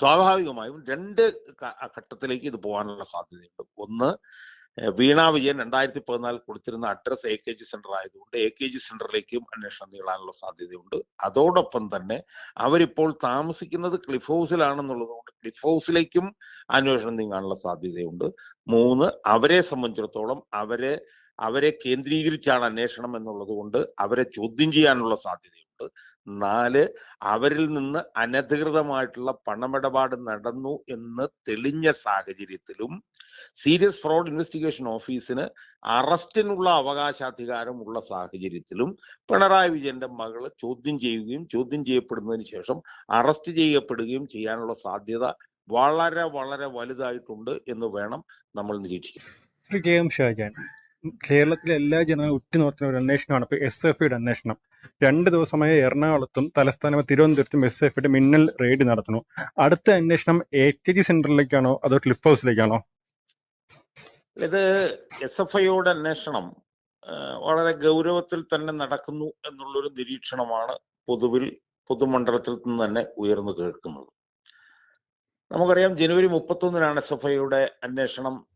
സ്വാഭാവികമായും രണ്ട് ഘട്ടത്തിലേക്ക് ഇത് പോകാനുള്ള സാധ്യതയുണ്ട്. ഒന്ന് വീണ വിജയൻ രണ്ടായിരത്തി പതിനാലിൽ കൊടുത്തിരുന്ന address A K G centre ആയതുകൊണ്ട് എ കെ ജി സെന്ററിലേക്കും അന്വേഷണം നീളാനുള്ള സാധ്യതയുണ്ട്. അതോടൊപ്പം തന്നെ അവരിപ്പോൾ താമസിക്കുന്നത് ക്ലിഫ് ഹൗസിലാണെന്നുള്ളത് കൊണ്ട് ക്ലിഫ് ഹൗസിലേക്കും അന്വേഷണം നീങ്ങാനുള്ള സാധ്യതയുണ്ട്. മൂന്ന് അവരെ സംബന്ധിച്ചിടത്തോളം അവരെ അവരെ കേന്ദ്രീകരിച്ചാണ് അന്വേഷണം എന്നുള്ളത് കൊണ്ട് അവരെ ചോദ്യം ചെയ്യാനുള്ള സാധ്യതയുണ്ട്. നാല് അവരിൽ നിന്ന് അനധികൃതമായിട്ടുള്ള പണമിടപാട് നടന്നു എന്ന് തെളിഞ്ഞ സാഹചര്യത്തിലും സീരിയസ് ഫ്രോഡ് ഇൻവെസ്റ്റിഗേഷൻ ഓഫീസിന് അറസ്റ്റിനുള്ള അവകാശാധികാരം ഉള്ള സാഹചര്യത്തിലും പിണറായി വിജയന്റെ മകൾ ചോദ്യം ചെയ്യുകയും ചോദ്യം ചെയ്യപ്പെടുന്നതിന് ശേഷം അറസ്റ്റ് ചെയ്യപ്പെടുകയും ചെയ്യാനുള്ള സാധ്യത വളരെ വളരെ വലുതായിട്ടുണ്ട് എന്ന് വേണം നമ്മൾ നിരീക്ഷിക്കാൻ. കേരളത്തിലെ എല്ലാ ജനങ്ങളും ഉറ്റുനോക്കുന്ന ഒരു അന്വേഷണമാണ് ഇപ്പൊ എസ് എഫ് ഐയുടെ അന്വേഷണം. രണ്ട് ദിവസമായി എറണാകുളത്തും തലസ്ഥാനമായ തിരുവനന്തപുരത്തും എസ് എഫ് ഐയുടെ മിന്നൽ റെയ്ഡ് നടത്തുന്നു. അടുത്ത അന്വേഷണം എ ടി ജി സെന്ററിലേക്കാണോ അതോ ക്ലിഫ് ഹൗസിലേക്കാണോ? ഇത് എസ് എഫ് ഐയുടെ അന്വേഷണം വളരെ ഗൗരവത്തിൽ തന്നെ നടക്കുന്നു എന്നുള്ളൊരു നിരീക്ഷണമാണ് പൊതുവിൽ പൊതുമണ്ഡലത്തിൽ നിന്ന് തന്നെ ഉയർന്നു കേൾക്കുന്നത്. നമുക്കറിയാം ജനുവരി മുപ്പത്തൊന്നിനാണ് എസ് എഫ് ഐയുടെ അന്വേഷണം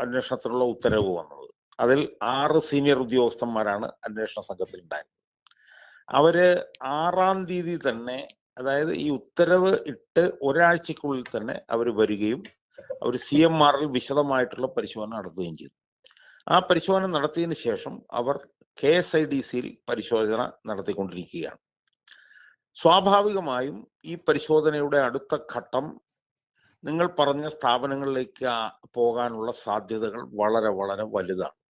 അന്വേഷണത്തിനുള്ള ഉത്തരവ് വന്നത്. അതിൽ ആറ് സീനിയർ ഉദ്യോഗസ്ഥന്മാരാണ് അന്വേഷണ സംഘത്തിൽ ഉണ്ടായിരുന്നത് അവർ ആറാം തീയതി തന്നെ അതായത് ഈ ഉത്തരവ് ഇട്ട് ഒരാഴ്ചക്കുള്ളിൽ തന്നെ അവർ വരികയും അവർ സി എം ആറിൽ വിശദമായിട്ടുള്ള പരിശോധന നടത്തുകയും ചെയ്തു. ആ പരിശോധന നടത്തിയതിനു ശേഷം അവർ കെ എസ് ഐ ഡി സിയിൽ പരിശോധന നടത്തിക്കൊണ്ടിരിക്കുകയാണ്. സ്വാഭാവികമായും ഈ പരിശോധനയുടെ അടുത്ത ഘട്ടം നിങ്ങൾ പറഞ്ഞ സ്ഥാപനങ്ങളിലേക്ക് പോകാനുള്ള സാധ്യതകൾ വളരെ വളരെ വലുതാണ്.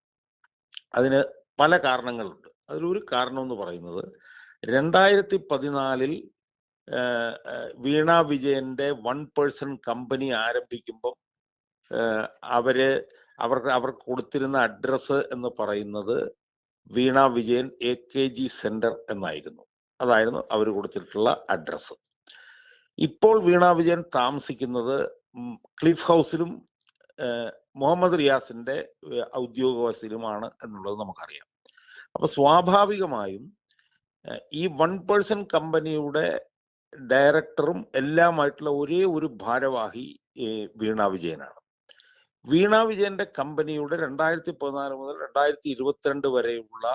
അതിന് പല കാരണങ്ങളുണ്ട്. അതിലൊരു കാരണം എന്ന് പറയുന്നത് രണ്ടായിരത്തി പതിനാലിൽ വീണ വിജയന്റെ വൺ പേഴ്സൺ കമ്പനി ആരംഭിക്കുമ്പം അവർ അവർക്ക് അവർക്ക് കൊടുത്തിരുന്ന അഡ്രസ്സ് എന്ന് പറയുന്നത് Veena Vijayan A K G centre എന്നായിരുന്നു. അതായിരുന്നു അവർ കൊടുത്തിട്ടുള്ള അഡ്രസ്സ്. ഇപ്പോൾ വീണ വിജയൻ താമസിക്കുന്നത് ക്ലിഫ് ഹൗസിലും മുഹമ്മദ് റിയാസിന്റെ ഔദ്യോഗിക വസീലുമാണ് എന്നുള്ളത് നമുക്കറിയാം. അപ്പൊ സ്വാഭാവികമായും ഈ വൺ പേഴ്സൺ കമ്പനിയുടെ ഡയറക്ടറും എല്ലാമായിട്ടുള്ള ഒരേ ഒരു ഭാരവാഹി വീണ വിജയനാണ്. വീണ വിജയന്റെ കമ്പനിയുടെ രണ്ടായിരത്തി പതിനാല് മുതൽ രണ്ടായിരത്തി ഇരുപത്തിരണ്ട് വരെയുള്ള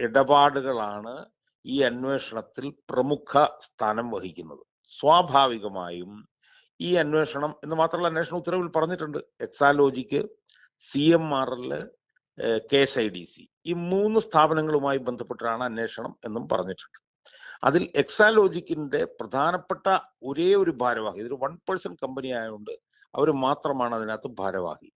ഇടപാടുകളാണ് ഈ അന്വേഷണത്തിൽ പ്രമുഖ സ്ഥാനം വഹിക്കുന്നത്. സ്വാഭാവികമായും ഈ അന്വേഷണം എന്ന് മാത്രമല്ല അന്വേഷണ ഉത്തരവിൽ പറഞ്ഞിട്ടുണ്ട്. Exalogic C M R L K S I D C. ഈ മൂന്ന് സ്ഥാപനങ്ങളുമായി ബന്ധപ്പെട്ടാണ് അന്വേഷണം എന്നും പറഞ്ഞിട്ടുണ്ട്. അതിൽ എക്സാലോജിക്കിന്റെ പ്രധാനപ്പെട്ട ഒരേ ഒരു ഭാരവാഹി ഇതൊരു വൺ പേഴ്സൺ കമ്പനി ആയതുകൊണ്ട് അവർ മാത്രമാണ് അതിനകത്ത് ഭാരവാഹി.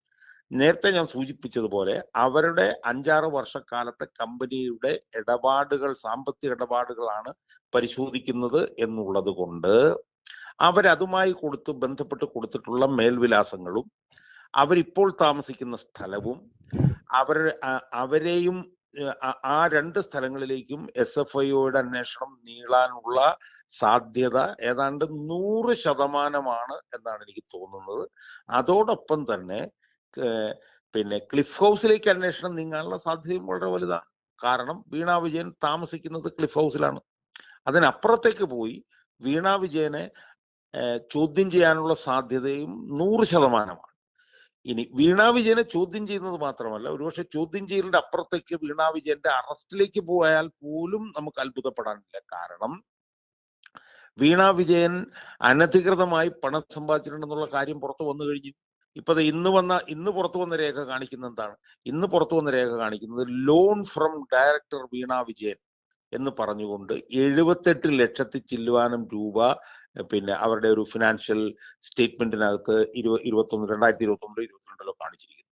നേരത്തെ ഞാൻ സൂചിപ്പിച്ചതുപോലെ അവരുടെ അഞ്ചാറ് വർഷക്കാലത്തെ കമ്പനിയുടെ ഇടപാടുകൾ സാമ്പത്തിക ഇടപാടുകളാണ് പരിശോധിക്കുന്നത് എന്നുള്ളത് കൊണ്ട് അവരതുമായി കൊടുത്ത് ബന്ധപ്പെട്ട് കൊടുത്തിട്ടുള്ള മേൽവിലാസങ്ങളും അവരിപ്പോൾ താമസിക്കുന്ന സ്ഥലവും അവർ അവരെയും ആ- രണ്ട് സ്ഥലങ്ങളിലേക്കും എസ് എഫ് ഐയുടെ അന്വേഷണം നീളാനുള്ള സാധ്യത ഏതാണ്ട് നൂറ് ശതമാനമാണ് എന്നാണ് എനിക്ക് തോന്നുന്നത്. അതോടൊപ്പം തന്നെ പിന്നെ ക്ലിഫ് ഹൗസിലേക്ക് അന്വേഷണം നീങ്ങാനുള്ള സാധ്യതയും വളരെ വലുതാണ്. കാരണം വീണ വിജയൻ താമസിക്കുന്നത് ക്ലിഫ് ഹൗസിലാണ്. അതിനപ്പുറത്തേക്ക് പോയി വീണ വിജയനെ ചോദ്യം ചെയ്യാനുള്ള സാധ്യതയും നൂറ് ശതമാനമാണ്. ഇനി വീണ വിജയനെ ചോദ്യം ചെയ്യുന്നത് മാത്രമല്ല ഒരുപക്ഷെ ചോദ്യം ചെയ്യലിന്റെ അപ്പുറത്തേക്ക് വീണ വിജയന്റെ അറസ്റ്റിലേക്ക് പോയാൽ പോലും നമുക്ക് അത്ഭുതപ്പെടാനില്ല. കാരണം വീണ വിജയൻ അനധികൃതമായി പണം സമ്പാദിച്ചിട്ടുണ്ടെന്നുള്ള കാര്യം പുറത്തു വന്നു കഴിഞ്ഞു. ഇപ്പൊ ഇന്ന് വന്ന ഇന്ന് പുറത്തു വന്ന രേഖ കാണിക്കുന്നത് എന്താണ്? ഇന്ന് പുറത്തു വന്ന രേഖ കാണിക്കുന്നത് loan from director Veena Vijayan എന്ന് പറഞ്ഞുകൊണ്ട് എഴുപത്തെട്ട് ലക്ഷത്തി ചില്ലുവാനും രൂപ പിന്നെ അവരുടെ ഒരു ഫിനാൻഷ്യൽ സ്റ്റേറ്റ്മെന്റിനകത്ത് ഇരുപ ഇരുപത്തൊന്ന് രണ്ടായിരത്തി ഇരുപത്തി ഒന്നിലോ ഇരുപത്തിരണ്ടിലോ കാണിച്ചിരിക്കുന്നു.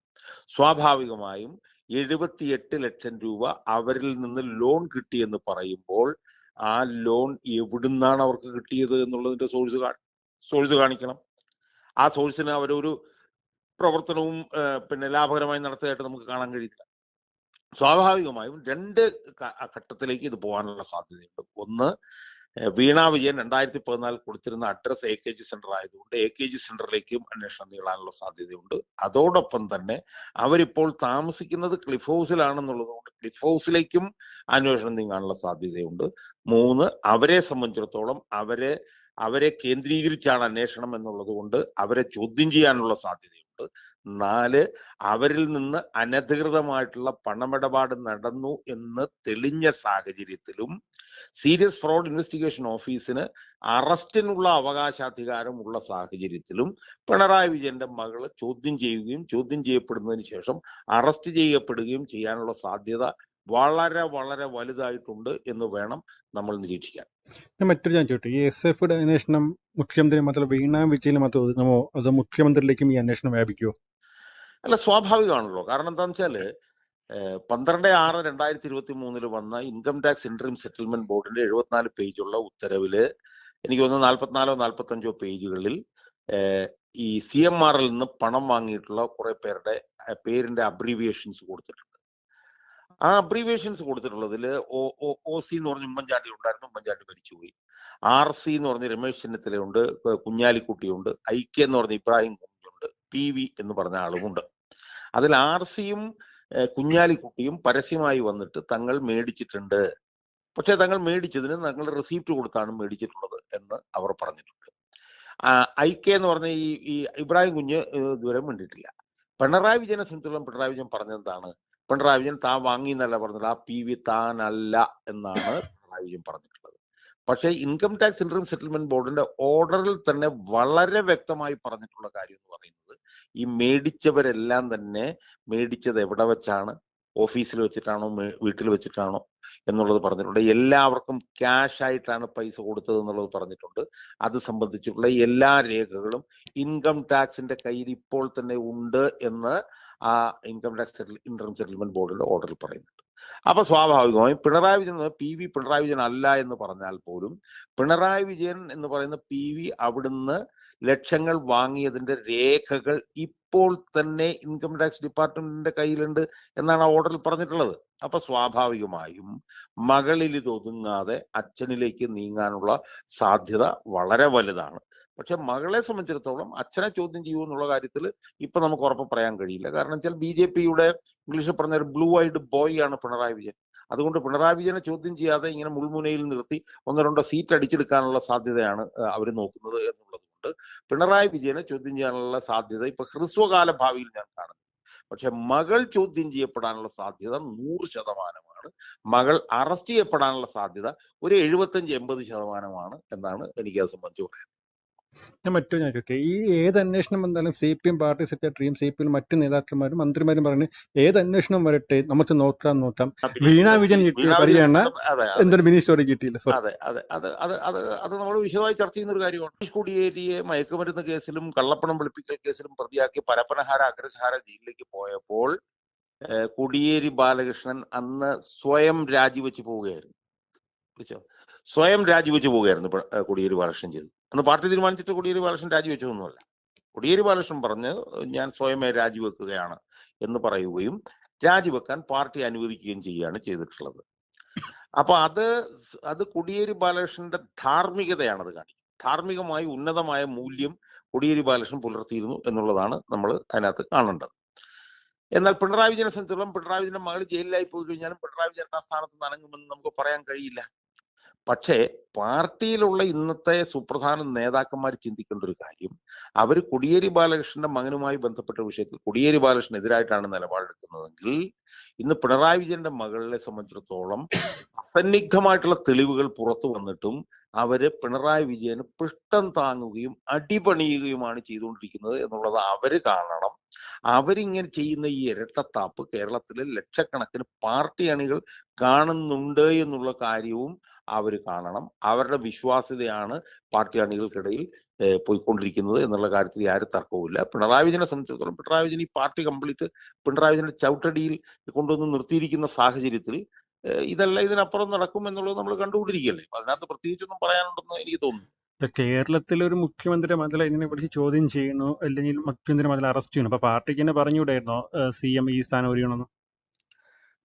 സ്വാഭാവികമായും എഴുപത്തിയെട്ട് ലക്ഷം രൂപ അവരിൽ നിന്ന് ലോൺ കിട്ടിയെന്ന് പറയുമ്പോൾ ആ ലോൺ എവിടുന്നാണ് അവർക്ക് കിട്ടിയത് എന്നുള്ളതിന്റെ സോഴ്സ് സോഴ്സ് കാണിക്കണം. ആ സോഴ്സിന് അവരൊരു പ്രവർത്തനവും പിന്നെ ലാഭകരമായി നടത്തിയതായിട്ട് നമുക്ക് കാണാൻ കഴിയില്ല. സ്വാഭാവികമായും രണ്ട് ഘട്ടത്തിലേക്ക് ഇത് പോകാനുള്ള സാധ്യതയുണ്ട്. ഒന്ന് വീണ വിജയൻ രണ്ടായിരത്തി പതിനാലിൽ കൊടുത്തിരുന്ന address A K G centre ആയതുകൊണ്ട് എ കെ ജി സെന്ററിലേക്കും അന്വേഷണം നീളാനുള്ള സാധ്യതയുണ്ട്. അതോടൊപ്പം തന്നെ അവരിപ്പോൾ താമസിക്കുന്നത് ക്ലിഫ് ഹൗസിലാണെന്നുള്ളത് കൊണ്ട് ക്ലിഫ് ഹൗസിലേക്കും അന്വേഷണം നീങ്ങാനുള്ള സാധ്യതയുണ്ട്. മൂന്ന് അവരെ സംബന്ധിച്ചിടത്തോളം അവരെ അവരെ കേന്ദ്രീകരിച്ചാണ് അന്വേഷണം എന്നുള്ളത് കൊണ്ട് അവരെ ചോദ്യം ചെയ്യാനുള്ള സാധ്യതയുണ്ട്. നാല് അവരിൽ നിന്ന് അനധികൃതമായിട്ടുള്ള പണമിടപാട് നടന്നു എന്ന് തെളിഞ്ഞ സാഹചര്യത്തിലും സീരിയസ് ഫ്രോഡ് ഇൻവെസ്റ്റിഗേഷൻ ഓഫീസിന് അറസ്റ്റിനുള്ള അവകാശാധികാരമുള്ള സാഹചര്യത്തിലും പിണറായി വിജയന്റെ മകൾ ചോദ്യം ചെയ്യുകയും ചോദ്യം ചെയ്യപ്പെടുന്നതിന് ശേഷം അറസ്റ്റ് ചെയ്യപ്പെടുകയും ചെയ്യാനുള്ള സാധ്യത വളരെ വളരെ വലുതായിട്ടുണ്ട് എന്ന് വേണം നമ്മൾ നിരീക്ഷിക്കാൻ. ഞാൻ മറ്റൊരു ഞാൻ ചോദിച്ചു ഈ എസ് എഫിയുടെ അന്വേഷണം മുഖ്യമന്ത്രി മാത്രം വീണ വിജയിൽ മാത്രം ഒതുങ്ങുമോ അതോ മുഖ്യമന്ത്രിയിലേക്കും ഈ അന്വേഷണം വ്യാപിക്കുമോ അല്ല സ്വാഭാവികമാണല്ലോ. കാരണം എന്താണെന്ന് വെച്ചാൽ ഏഹ് പന്ത്രണ്ട് ആറ് രണ്ടായിരത്തി ഇരുപത്തി മൂന്നിൽ വന്ന ഇൻകം ടാക്സ് ഇൻട്രീം സെറ്റിൽമെന്റ് ബോർഡിന്റെ എഴുപത്തിനാല് പേജുള്ള ഉത്തരവിൽ എനിക്ക് തോന്നുന്നു നാൽപ്പത്തിനാലോ നാൽപ്പത്തഞ്ചോ പേജുകളിൽ ഈ സി എം ആറിൽ നിന്ന് പണം വാങ്ങിയിട്ടുള്ള കുറെ പേരുടെ പേരിന്റെ അബ്രീവിയേഷൻസ് കൊടുത്തിട്ടുണ്ട്. ആ അബ്രീവേഷൻസ് കൊടുത്തിട്ടുള്ളതിൽ ഒ സി എന്ന് പറഞ്ഞ ഉമ്മൻചാണ്ടി ഉണ്ടായിരുന്നു. ഉമ്മൻചാണ്ടി മരിച്ചുപോയി. ആർ സി എന്ന് പറഞ്ഞ രമേശ് ചെന്നിത്തലയുണ്ട്. കുഞ്ഞാലിക്കുട്ടിയുണ്ട്. ഐ കെ എന്ന് പറഞ്ഞ ഇബ്രാഹിം കുഞ്ഞുണ്ട് പി വി എന്ന് പറഞ്ഞ ആളുമുണ്ട്. അതിൽ ആർ സിയും കുഞ്ഞാലിക്കുട്ടിയും പരസ്യമായി വന്നിട്ട് തങ്ങൾ മേടിച്ചിട്ടുണ്ട്. പക്ഷെ തങ്ങൾ മേടിച്ചതിന് തങ്ങൾ റെസീപ്റ്റ് കൊടുത്താണ് മേടിച്ചിട്ടുള്ളത് എന്ന് അവർ പറഞ്ഞിട്ടുണ്ട്. ആ, കെ എന്ന് പറഞ്ഞ ഈ ഇബ്രാഹിം കുഞ്ഞ് ദൂരം വേണ്ടിയിട്ടില്ല പിണറായി വിജയനെ സംബന്ധിച്ചിടത്തോളം പിണറായി വിജയൻ പറഞ്ഞെന്താണ് പിണറായി വിജയൻ താൻ വാങ്ങി എന്നല്ല പറഞ്ഞത്. ആ പി വി താനല്ല എന്നാണ് പിണറായി വിജയൻ പറഞ്ഞിട്ടുള്ളത്. പക്ഷേ ഇൻകം ടാക്സ് ഇൻട്രീം സെറ്റിൽമെന്റ് ബോർഡിന്റെ ഓർഡറിൽ തന്നെ വളരെ വ്യക്തമായി പറഞ്ഞിട്ടുള്ള കാര്യം എന്ന് പറയുന്നത് ഈ മേടിച്ചവരെല്ലാം തന്നെ മേടിച്ചത് എവിടെ വെച്ചാണ്? ഓഫീസിൽ വെച്ചിട്ടാണോ? വീട്ടിൽ വെച്ചിട്ടാണോ? എന്നുള്ളത് പറഞ്ഞിട്ടുണ്ട്. എല്ലാവർക്കും ക്യാഷ് ആയിട്ടാണ് പൈസ കൊടുത്തത് എന്നുള്ളത് പറഞ്ഞിട്ടുണ്ട്. അത് സംബന്ധിച്ചുള്ള എല്ലാ രേഖകളും ഇൻകം ടാക്സിന്റെ കയ്യിൽ ഇപ്പോൾ തന്നെ ഉണ്ട് എന്ന് ആ income tax settle income settlement ബോർഡിന്റെ ഓർഡറിൽ പറയുന്നുണ്ട്. അപ്പൊ സ്വാഭാവികമായും പിണറായി വിജയൻ പി വി പിണറായി വിജയൻ അല്ല എന്ന് പറഞ്ഞാൽ പോലും പിണറായി വിജയൻ എന്ന് പറയുന്ന പി വി അവിടുന്ന് ലക്ഷങ്ങൾ വാങ്ങിയതിന്റെ രേഖകൾ ഇപ്പോൾ തന്നെ ഇൻകം ടാക്സ് ഡിപ്പാർട്ട്മെന്റിന്റെ കയ്യിലുണ്ട് എന്നാണ് ആ ഓർഡറിൽ പറഞ്ഞിട്ടുള്ളത്. അപ്പൊ സ്വാഭാവികമായും മകളിൽ ഇതൊതുങ്ങാതെ അച്ഛനിലേക്ക് നീങ്ങാനുള്ള സാധ്യത വളരെ വലുതാണ്. പക്ഷെ മകളെ സംബന്ധിച്ചിടത്തോളം അച്ഛനെ ചോദ്യം ചെയ്യൂ എന്നുള്ള കാര്യത്തിൽ ഇപ്പൊ നമുക്ക് ഉറപ്പ് പറയാൻ കഴിയില്ല. കാരണം വെച്ചാൽ ബി ജെ പിയുടെ ഇംഗ്ലീഷിൽ പറഞ്ഞ ഒരു ബ്ലൂ ഐഡ് ബോയ് ആണ് പിണറായി വിജയൻ. അതുകൊണ്ട് പിണറായി വിജയനെ ചോദ്യം ചെയ്യാതെ ഇങ്ങനെ മുൾമുനയിൽ നിർത്തി ഒന്ന് രണ്ടോ സീറ്റ് അടിച്ചെടുക്കാനുള്ള സാധ്യതയാണ് അവർ നോക്കുന്നത് എന്നുള്ളതുകൊണ്ട് പിണറായി വിജയനെ ചോദ്യം ചെയ്യാനുള്ള സാധ്യത ഇപ്പൊ ഹ്രസ്വകാല ഭാവിയിൽ ഞാൻ കാണുന്നു. പക്ഷെ മകൾ ചോദ്യം ചെയ്യപ്പെടാനുള്ള സാധ്യത നൂറ് ശതമാനമാണ്. മകൾ അറസ്റ്റ് ചെയ്യപ്പെടാനുള്ള സാധ്യത ഒരു എഴുപത്തഞ്ച് എൺപത് ശതമാനമാണ് എന്നാണ് എനിക്ക് അത് സംബന്ധിച്ച് പറയാൻ ഞാൻ മറ്റൊരു ഞാൻ ചോദിക്കട്ടെ? ഈ ഏത് അന്വേഷണം വന്നാലും സി പി എം പാർട്ടി സെക്രട്ടറിയും സി പി എം മറ്റ് നേതാക്കന്മാരും മന്ത്രിമാരും പറഞ്ഞു ഏത് അന്വേഷണം വരട്ടെ നമുക്ക് നോക്കാം നോക്കാം. വീണ വിജയൻ കിട്ടിയ പരിഗണന എന്തൊരു മിനി സ്റ്റോറി കിട്ടിയില്ല. അതെ അതെ അത് അത് അത് അത് നമ്മൾ വിശദമായി ചർച്ച ചെയ്യുന്ന ഒരു കാര്യമാണ് കുടിയേരിയെ മയക്കുമരുന്ന് കേസിലും കള്ളപ്പണം വെളുപ്പിക്കൽ കേസിലും പ്രതിയാക്കി പരപ്പനഹാര അഗ്രസഹാര ജയിലിലേക്ക് പോയപ്പോൾ കുടിയേരി ബാലകൃഷ്ണൻ അന്ന് സ്വയം രാജിവെച്ച് പോവുകയായിരുന്നു. സ്വയം രാജിവെച്ച് പോവുകയായിരുന്നു കുടിയേരി ബാലകൃഷ്ണൻ ചെയ്തത്. അന്ന് പാർട്ടി തീരുമാനിച്ചിട്ട് കോടിയേരി ബാലകൃഷ്ണൻ രാജിവെച്ചതൊന്നുമല്ല. കോടിയേരി ബാലകൃഷ്ണൻ പറഞ്ഞ് ഞാൻ സ്വയമേ രാജിവെക്കുകയാണ് എന്ന് പറയുകയും രാജിവെക്കാൻ പാർട്ടി അനുവദിക്കുകയും ചെയ്യുകയാണ് ചെയ്തിട്ടുള്ളത്. അപ്പൊ അത് അത് കോടിയേരി ബാലകൃഷ്ണന്റെ ധാർമ്മികതയാണ് അത് കാണിക്കുന്നത്. ധാർമ്മികമായി ഉന്നതമായ മൂല്യം കോടിയേരി ബാലകൃഷ്ണൻ പുലർത്തിയിരുന്നു എന്നുള്ളതാണ് നമ്മൾ അതിനകത്ത് കാണേണ്ടത്. എന്നാൽ പിണറായി വിജയനെ സംബന്ധിച്ചിടത്തോളം പിണറായി വിജയന്റെ മകൾ ജയിലിലായി പോയി കഴിഞ്ഞാലും പിണറായി വിജയൻ ആ സ്ഥാനത്ത് നനങ്ങുമെന്ന് നമുക്ക് പറയാൻ കഴിയില്ല. പക്ഷേ പാർട്ടിയിലുള്ള ഇന്നത്തെ സുപ്രധാന നേതാക്കന്മാർ ചിന്തിക്കേണ്ട ഒരു കാര്യം അവർ കൊടിയേരി ബാലകൃഷ്ണന്റെ മകനുമായി ബന്ധപ്പെട്ട വിഷയത്തിൽ കൊടിയേരി ബാലകൃഷ്ണൻ എതിരായിട്ടാണ് നിലപാടെടുക്കുന്നതെങ്കിൽ ഇന്ന് പിണറായി വിജയന്റെ മകളെ സംബന്ധിച്ചിടത്തോളം അസന്നിഗ്ധമായിട്ടുള്ള തെളിവുകൾ പുറത്തു വന്നിട്ടും അവർ പിണറായി വിജയന് പിഷ്ടം താങ്ങുകയും അടിപണിയുകയുമാണ് ചെയ്തുകൊണ്ടിരിക്കുന്നത് എന്നുള്ളത് അവർ കാണണം. അവരിങ്ങനെ ചെയ്യുന്ന ഈ ഇരട്ടത്താപ്പ് കേരളത്തിലെ ലക്ഷക്കണക്കിന് പാർട്ടി അണികൾ കാണുന്നുണ്ട് എന്നുള്ള കാര്യവും അവർ കാണണം. അവരുടെ വിശ്വാസ്യതയാണ് പാർട്ടി അണികൾക്കിടയിൽ പോയിക്കൊണ്ടിരിക്കുന്നത് എന്നുള്ള കാര്യത്തിൽ ആരും തർക്കവുമില്ല. പിണറായി വിജയനെ സംബന്ധിച്ചിടത്തോളം പിണറായി വിജയൻ ഈ പാർട്ടി കംപ്ലീറ്റ് പിണറായി വിജയന്റെ ചവിട്ടടിയിൽ കൊണ്ടുവന്ന് നിർത്തിയിരിക്കുന്ന സാഹചര്യത്തിൽ ഇതല്ല ഇതിനപ്പുറം നടക്കും എന്നുള്ളത് നമ്മൾ കണ്ടുകൊണ്ടിരിക്കുകയല്ലേ? അതിനകത്ത് പ്രത്യേകിച്ചൊന്നും പറയാനുണ്ടെന്ന് എനിക്ക് തോന്നുന്നു ഇപ്പൊ കേരളത്തിലെ ഒരു മുഖ്യമന്ത്രി മതിൽ ഇതിനെ കുറിച്ച് ചോദ്യം ചെയ്യുന്നു അല്ലെങ്കിൽ മുഖ്യമന്ത്രി മതിൽ അറസ്റ്റ് ചെയ്യുന്നു. അപ്പൊ പാർട്ടിക്ക് തന്നെ പറഞ്ഞുകൂടായിരുന്നോ സി എം ഈ സ്ഥാനം ഒഴിയണമെന്ന്?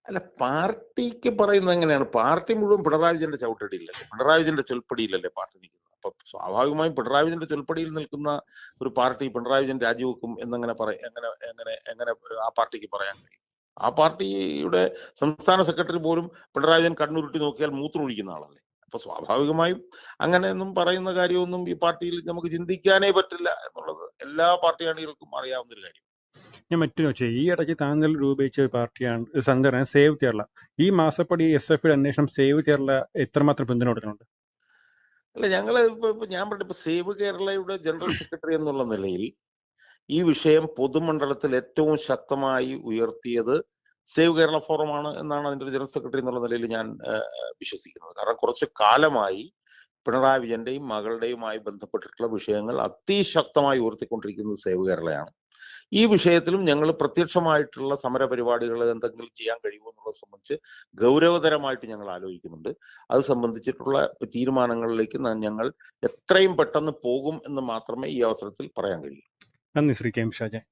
അല്ല പാർട്ടിക്ക് പറയുന്നത് എങ്ങനെയാണ്? പാർട്ടി മുഴുവൻ പിണറായി വിജയന്റെ ചവിട്ടടിയില്ലല്ലേ പിണറായി വിജയന്റെ ചൊൽപ്പടിയിലല്ലേ പാർട്ടി നിൽക്കുന്നത്? അപ്പൊ സ്വാഭാവികമായും പിണറായി വിജയന്റെ ചൊൽപ്പടിയിൽ നിൽക്കുന്ന ഒരു പാർട്ടി പിണറായി വിജയൻ രാജിവെക്കും എന്നങ്ങനെ പറ എങ്ങനെ എങ്ങനെ എങ്ങനെ ആ പാർട്ടിക്ക് പറയാൻ കഴിയും? ആ പാർട്ടിയുടെ സംസ്ഥാന സെക്രട്ടറി പോലും പിണറായി വിജയൻ കണ്ണുരുട്ടി നോക്കിയാൽ മൂത്രമൊഴിക്കുന്ന ആളല്ലേ? അപ്പൊ സ്വാഭാവികമായും അങ്ങനെയൊന്നും പറയുന്ന കാര്യമൊന്നും ഈ പാർട്ടിയിൽ നമുക്ക് ചിന്തിക്കാനേ പറ്റില്ല എന്നുള്ളത് എല്ലാ പാർട്ടി അണികൾക്കും അറിയാവുന്ന ഒരു കാര്യം ഞാൻ മറ്റൊരു ചോദിച്ചു. ഈ ഇടയ്ക്ക് താങ്കൾ രൂപീകരിച്ച ഒരു പാർട്ടിയാണ് സംഘടന സേവ് കേരള. ഈ മാസപ്പടി എസ് എഫ് അന്വേഷണം സേവ് കേരള എത്രമാത്രം പിന്തുണ കൊടുക്കുന്നുണ്ട്? അല്ല ഞങ്ങൾ ഇപ്പൊ ഞാൻ പറഞ്ഞു ഇപ്പൊ സേവ് കേരളയുടെ ജനറൽ സെക്രട്ടറി എന്നുള്ള നിലയിൽ ഈ വിഷയം പൊതുമണ്ഡലത്തിൽ ഏറ്റവും ശക്തമായി ഉയർത്തിയത് സേവ് കേരള ഫോറമാണ് എന്നാണ് അതിന്റെ ജനറൽ സെക്രട്ടറി എന്നുള്ള നിലയിൽ ഞാൻ വിശ്വസിക്കുന്നത്. കാരണം കുറച്ച് കാലമായി പിണറായി വിജയന്റെയും മകളുടെയുമായി ബന്ധപ്പെട്ടിട്ടുള്ള വിഷയങ്ങൾ അതിശക്തമായി ഉയർത്തിക്കൊണ്ടിരിക്കുന്നത് സേവ് കേരളയാണ്. ഈ വിഷയത്തിലും ഞങ്ങൾ പ്രത്യക്ഷമായിട്ടുള്ള സമര പരിപാടികൾ എന്തെങ്കിലും ചെയ്യാൻ കഴിയുമോ എന്നുള്ളത് സംബന്ധിച്ച് ഗൗരവതരമായിട്ട് ഞങ്ങൾ ആലോചിക്കുന്നുണ്ട്. അത് സംബന്ധിച്ചിട്ടുള്ള തീരുമാനങ്ങളിലേക്ക് ഞങ്ങൾ എത്രയും പെട്ടെന്ന് പോകും എന്ന് മാത്രമേ ഈ അവസരത്തിൽ പറയാൻ കഴിയൂ. നന്ദി ശ്രീ കെ എം ഷാജാൻ.